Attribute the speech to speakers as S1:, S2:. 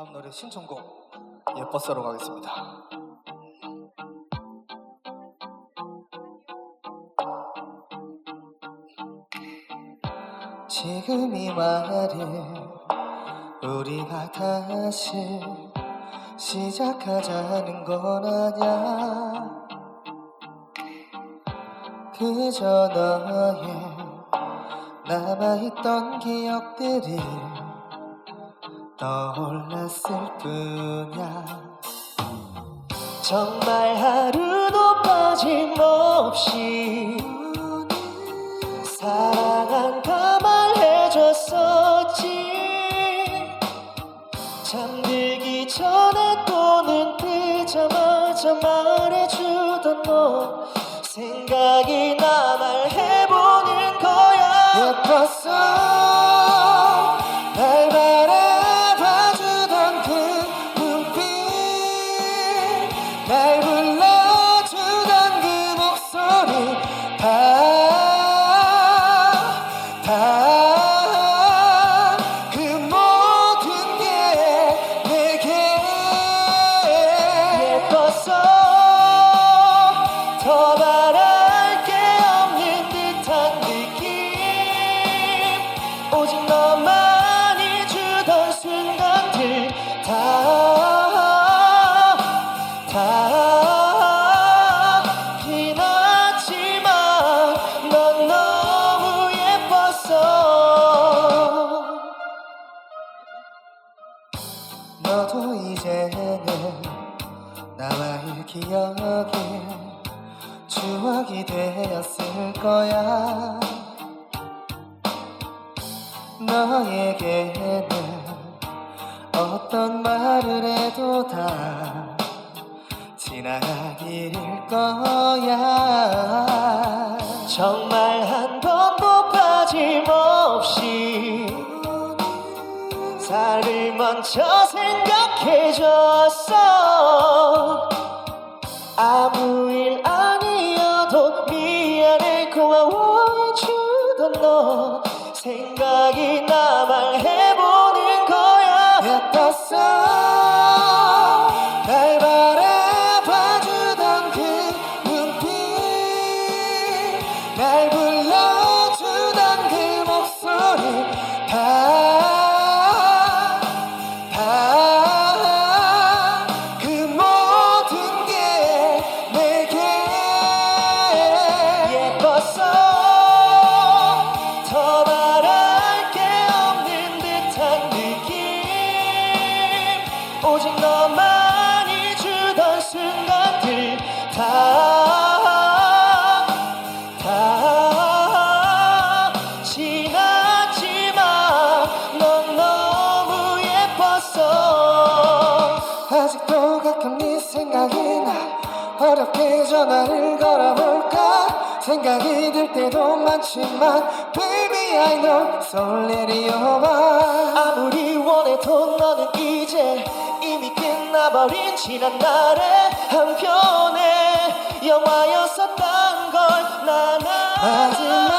S1: 다음 노래 신청곡 예뻤어로 가겠습니다. 지금 이 말을 우리가 다시 시작하자는 건 아냐 그저 너의 남아있던 기억들이 떠올랐을 뿐이야. 정말 하루도 빠짐없이 사랑한다 말해줬었지. 잠들기 전에 또 눈 뜨자마자 말해주던 너 생각이 나 말해보는 거야. 예뻤어 더 바랄 게 없는 듯한 느낌. 오직 너만이 주던 순간들. 다, 다. 지났지만 넌 너무 예뻤어 너도 이제는 나와의 기억이 추억이 되었을 거야. 너에게는 어떤 말을 해도 다 지나가길 거야. 정말 한 번도 빠짐없이 나를 먼저 생각해줬 생각이 나 말해 오직 너만이 주던 순간들 다, 다 지났지만 넌 너무 예뻤어. 아직도 가끔 네 생각이 나 어렵게 전화를 걸어볼까? 생각이 들 때도 많지만 Baby I know. so let it over 아무리 원해도 너는 이미 끝나버린 지난 날의 한편의 영화였었단 걸 나는 마